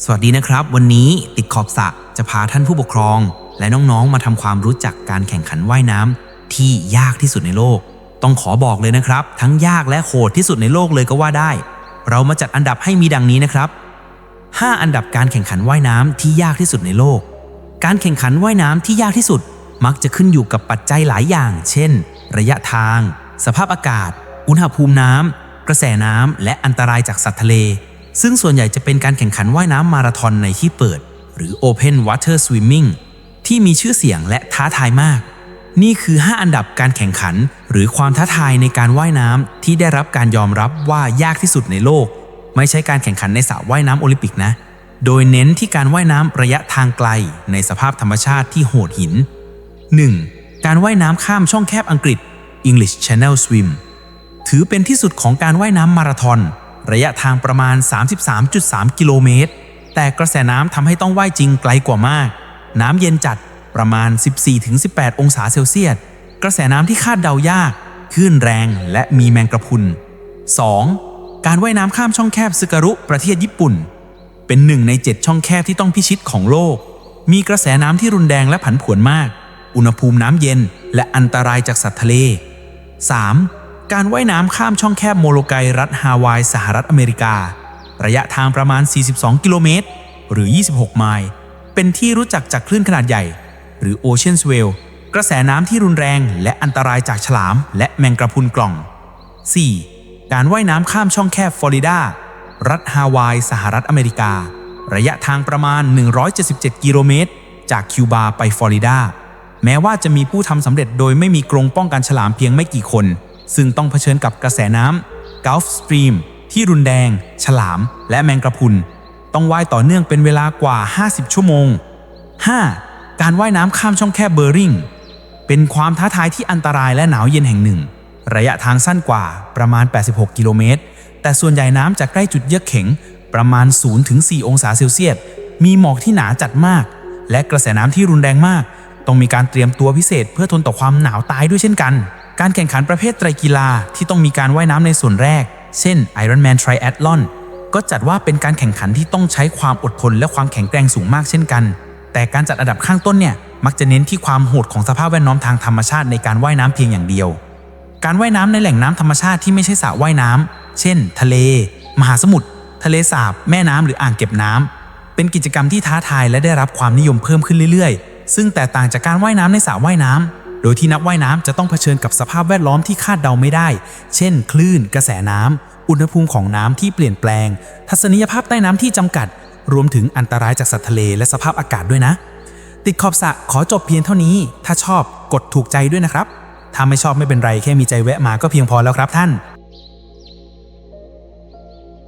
สวัสดีนะครับ วันนี้ติดขอบสระจะพาท่านผู้ปกครอง และน้องๆ มาทำความรู้จักการแข่งขันว่ายน้ำที่ยากที่สุดในโลก ต้องขอบอกเลยนะครับ ทั้งยากและโหดที่สุดในโลกเลยก็ว่าได้ เรามาจัดอันดับให้มีดังนี้นะครับ 5 อันดับการแข่งขันว่ายน้ำที่ยากที่สุดในโลก การแข่งขันว่ายน้ำที่ยากที่สุด มักจะขึ้นอยู่กับปัจจัยหลายอย่าง เช่น ระยะทาง สภาพอากาศ อุณหภูมิน้ำกระแสน้ำและอันตรายจากสัตว์ทะเล ซึ่งส่วนใหญ่จะเป็นการแข่งขันว่ายน้ำมาราธอนในที่เปิด หรือ Open Water Swimming ที่มีชื่อเสียงและท้าทายมาก นี่คือ 5 อันดับการแข่งขัน หรือความท้าทายในการว่ายน้ำที่ได้รับการยอมรับว่ายากที่สุดในโลก ไม่ใช่การแข่งขันในสระว่ายน้ำโอลิมปิกนะ โดยเน้นที่การว่ายน้ำระยะทางไกล ในสภาพธรรมชาติที่โหดหิน 1. การว่ายน้ำข้ามช่องแคบอังกฤษ English Channel Swim ถือเป็นที่สุดของการว่ายน้ำมาราธอน ระยะทางประมาณ 33.3 กิโลเมตร แต่กระแสน้ำทำให้ต้องว่ายจริงไกลกว่ามาก น้ำเย็นจัดประมาณ 14-18 องศาเซลเซียส กระแสน้ำที่คาดเดายากคลื่นแรงและมีแมงกระพุน 2. การว่ายน้ำข้ามช่องแคบซึการุประเทศญี่ปุ่น เป็นหนึ่งใน 7 ช่องแคบที่ต้องพิชิตของโลก มีกระแสน้ำที่รุนแรงและผันผวนมาก อุณหภูมิน้ำเย็นและอันตรายจากสัตว์ทะเล 3. การว่ายน้ำข้ามช่องแคบโมโลไกรัฐฮาวาย สหรัฐอเมริกา ระยะทางประมาณ 42 กิโลเมตร หรือ 26 ไมล์ เป็นที่รู้จักจากคลื่นขนาดใหญ่ หรือ Ocean Swell กระแสน้ำที่รุนแรงและอันตรายจากฉลาม และแมงกระพุนกล่อง 4. การว่ายน้ำข้ามช่องแคบฟลอริดา รัฐฮาวาย สหรัฐอเมริกา ระยะทางประมาณ 177 กิโลเมตร จากคิวบาไปฟลอริดา แม้ว่าจะมีผู้ทำสำเร็จโดยไม่มีกรงป้องกันฉลามเพียงไม่กี่คน ซึ่งต้องเผชิญกับกระแสน้ำ Gulf Stream ที่รุนแรง ฉลาม และแมงกระพุน ต้องว่ายต่อเนื่องเป็นเวลากว่า 50 ชั่วโมง 5. การว่ายน้ำข้ามช่องแคบเบอร์ริง เป็นความท้าทายที่อันตรายและหนาวเย็นแห่งหนึ่ง ระยะทางสั้นกว่าประมาณ 86 กิโลเมตร แต่ส่วนใหญ่น้ำจะใกล้จุดเยือกเข็ง ประมาณ 0-4 องศาเซลเซียส มีหมอกที่หนาจัดมาก และกระแสน้ำที่รุนแรงมาก ต้องมีการเตรียมตัวพิเศษเพื่อทนต่อความหนาวตายด้วยเช่นกัน การแข่งขันประเภทไตรกีฬาที่ต้องมีการว่ายน้ำในส่วนแรก เช่น Ironman Triathlon ก็จัดว่าเป็นการแข่งขันที่ต้องใช้ความอดทนและความแข็งแกร่งสูงมากเช่นกัน แต่การจัดอันดับข้างต้นเนี่ยมักจะเน้นที่ความโหดของสภาพแวดล้อมทางธรรมชาติในการว่ายน้ำเพียงอย่างเดียว การว่ายน้ำในแหล่งน้ำธรรมชาติที่ไม่ใช่สระว่ายน้ำเช่น ทะเล มหาสมุทร ทะเลสาบ แม่น้ำหรืออ่างเก็บน้ำเป็นกิจกรรมที่ท้าทายและได้รับความนิยมเพิ่มขึ้นเรื่อยๆ ซึ่งแตกต่างจากการว่ายน้ำในสระว่ายน้ำ โดยที่นักว่ายน้ำจะต้องเผชิญกับสภาพแวดล้อมที่คาดเดาไม่ได้ เช่น คลื่น กระแสน้ำอุณหภูมิของน้ำที่เปลี่ยนแปลง ทัศนียภาพใต้น้ำที่จำกัด รวมถึงอันตรายจากสัตว์ทะเลและสภาพอากาศด้วยนะ ติดขอบสระขอจบเพียงเท่านี้ ถ้าชอบกดถูกใจด้วยนะครับ ถ้าไม่ชอบไม่เป็นไรแค่มีใจแวะมาก็เพียงพอแล้วครับท่าน